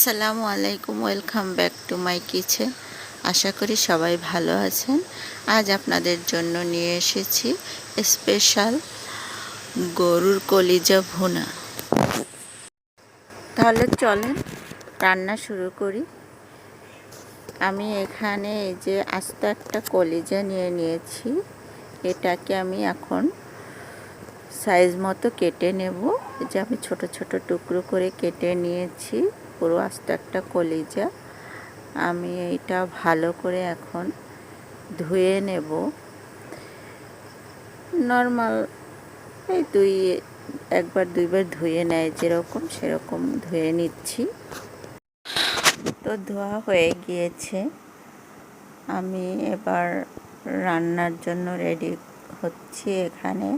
আসসালামু আলাইকুম, welcome back to my kitchen. আশা করি সবাই ভালো আছেন। আজ আপনাদের জন্য নিয়ে এসেছি স্পেশাল গরুর কলিজা ভুনা। তাহলে চলেন, রান্না শুরু করি। আমি এখানে এই যে আস্ত একটা কলিজা নিয়ে নিয়েছি। এটাকে আমি এখন সাইজ মতো কেটে নেব। যে আমি ছোট ছোট টুকরো করে কেটে নিয়েছি। পুরো আস্ত একটা কলিজা। আমি এটা ভালো করে এখন ধুয়ে নেব। নর্মাল এই দুই, একবার দুইবার ধুয়ে নেয়, যেরকম সেরকম ধুয়ে নিচ্ছি। তো ধোয়া হয়ে গিয়েছে। আমি এবার রান্নার জন্য রেডি হচ্ছি এখানে।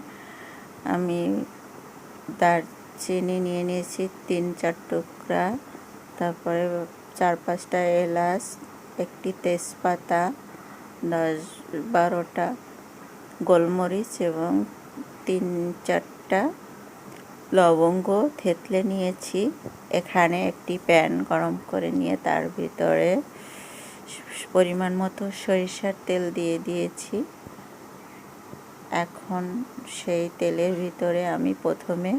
আমি দারচিনি নিয়ে নিয়েছি, তিন, চার টুকরা। তারপরে চার পাঁচটা এলাচ, একটি তেজপাতা, দশ, বারোটা গোলমরিচ এবং তিন, চারটা লবঙ্গ থেতলে নিয়েছি। এখানে একটি প্যান গরম করে নিয়ে তার ভিতরে পরিমাণ মতো সরিষার তেল দিয়ে দিয়েছি। এখন সেই তেলের ভিতরে আমি প্রথমে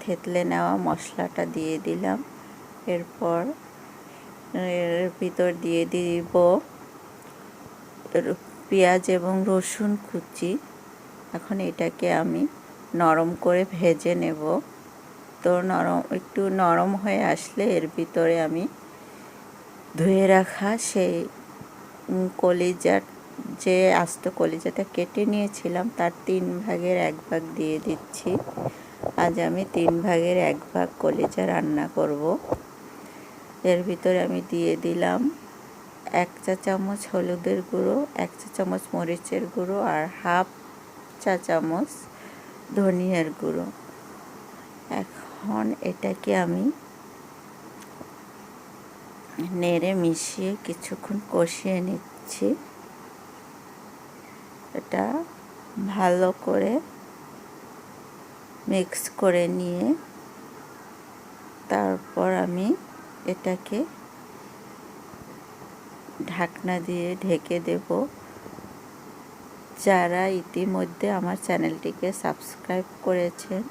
থেতলে নেওয়া মশলাটা দিয়ে দিলাম। এরপর, এর ভিতর দিয়ে দিব পেঁয়াজ এবং রসুন কুচি। এখন এটাকে আমি নরম করে ভেজে নেব। তো নরম, একটু নরম হয়ে আসলে এর ভিতরে আমি ধুয়ে রাখা সেই কলিজার, যে আস্ত কলিজাটা কেটে নিয়েছিলাম তার তিন ভাগের এক ভাগ দিয়ে দিচ্ছি। আজ আমি তিন ভাগের এক ভাগ কলিজা রান্না করব। এর ভিতরে আমি দিয়ে দিলাম এক চা চামচ হলুদের গুঁড়ো, এক চা চামচ মরিচের গুঁড়ো আর হাফ চা চামচ ধনিয়ার গুঁড়ো। এখন এটাকে আমি নেড়ে মিশিয়ে কিছুক্ষণ কষিয়ে নিচ্ছি। এটা ভালো করে মিক্স করে নিয়ে তারপর আমি এটাকে ঢাকনা দিয়ে ঢেকে দেব। যারা ইতিমধ্যে আমার চ্যানেলটিকে সাবস্ক্রাইব করেছেন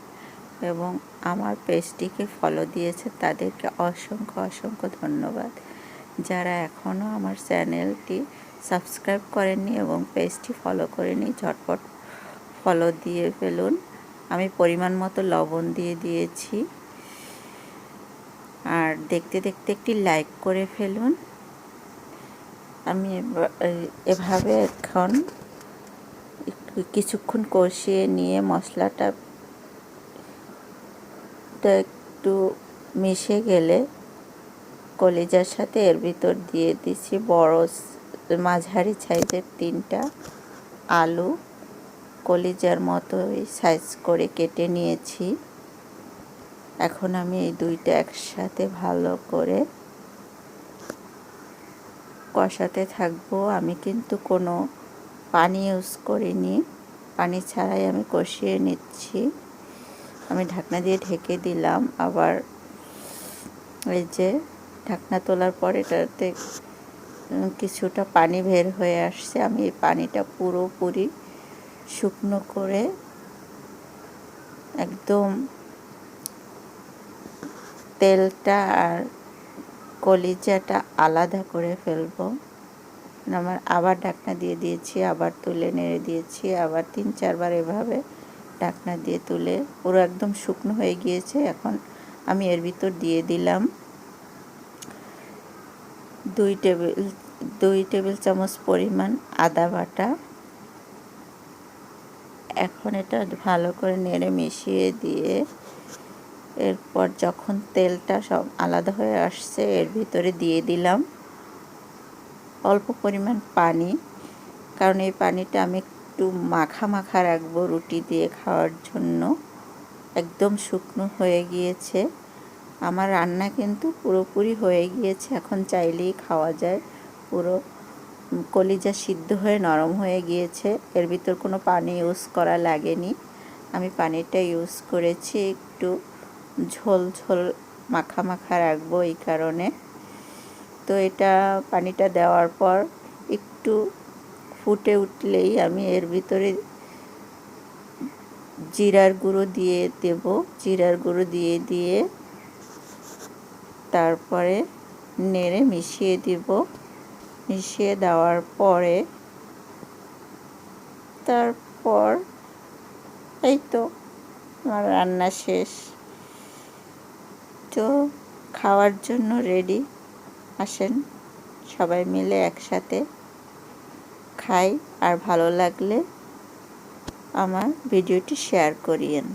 এবং আমার পেজটিকে ফলো দিয়েছে, তাদেরকে অসংখ্য অসংখ্য ধন্যবাদ। যারা এখনও আমার চ্যানেলটি সাবস্ক্রাইব করেননি এবং পেজটি ফলো করেনি ঝটপট ফলো দিয়ে ফেলুন। আমি পরিমাণ মতো লবণ দিয়ে দিয়েছি। আর দেখতে দেখতে একটি লাইক করে ফেলুন। আমি এভাবে এখন কিছুক্ষণ কষিয়ে নিয়ে মশলাটা একটু মিশে গেলে কলিজার সাথে এর ভিতর দিয়ে দিচ্ছি বড় মাঝারি সাইজের তিনটা আলু। কলিজার মতোই সাইজ করে কেটে নিয়েছি। এখন আমি এই দুইটা একসাথে ভালো করে কষাতে থাকব। আমি কিন্তু কোনো পানি ইউজ করিনি। পানি ছাড়াই আমি কষিয়ে নিচ্ছি। আমি ঢাকনা দিয়ে ঢেকে দিলাম। আবার এই যে ঢাকনা তোলার পর এটাতে কিছুটা পানি বের হয়ে আসছে। আমি এই পানিটা পুরোপুরি শুকনো করে একদম তেলটা আর কলিজাটা আলাদা করে ফেলব। আমার আবার ঢাকনা দিয়ে দিয়েছি, আবার তুলে নেড়ে দিয়েছি, আবার তিন চারবার এভাবে ঢাকনা দিয়ে তুলে। পুরো একদম শুকনো হয়ে গিয়েছে, এখন আমি এর ভিতর দিয়ে দিলাম দুই টেবিল দুই টেবিল চামচ পরিমাণ আদা বাটা। এখন এটা ভালো করে নেড়ে মিশিয়ে দিয়ে এরপর যখন তেলটা সব আলাদা হয়ে আসছে, এর ভিতরে দিয়ে দিলাম অল্প পরিমাণ পানি। কারণ এই পানিটা আমি একটু মাখা মাখা রাখব রুটি দিয়ে খাওয়ার জন্য। একদম শুকনো হয়ে গিয়েছে। আমার রান্না কিন্তু পুরোপুরি হয়ে গিয়েছে। এখন চাইলেই খাওয়া যায়। পুরো কলিজা সিদ্ধ হয়ে নরম হয়ে গিয়েছে। এর ভিতর কোনো পানি ইউজ করা লাগেনি। আমি পানিটা ইউজ করেছি একটু ঝোল ঝোল মাখা মাখা রাখব এই কারণে। তো এটা পানিটা দেওয়ার পর একটু ফুটে উঠলেই আমি এর ভিতরে জিরার গুঁড়ো দিয়ে দেব। জিরার গুঁড়ো দিয়ে দিয়ে তারপরে নেড়ে মিশিয়ে দিব। মিশিয়ে দেওয়ার পরে তারপর এই তো আমার রান্না শেষ। তো খাওয়ার জন্য রেডি আসেন, সবাই মিলে একসাথে খাই, আর ভালো লাগলে আমার ভিডিওটি শেয়ার করিয়েন।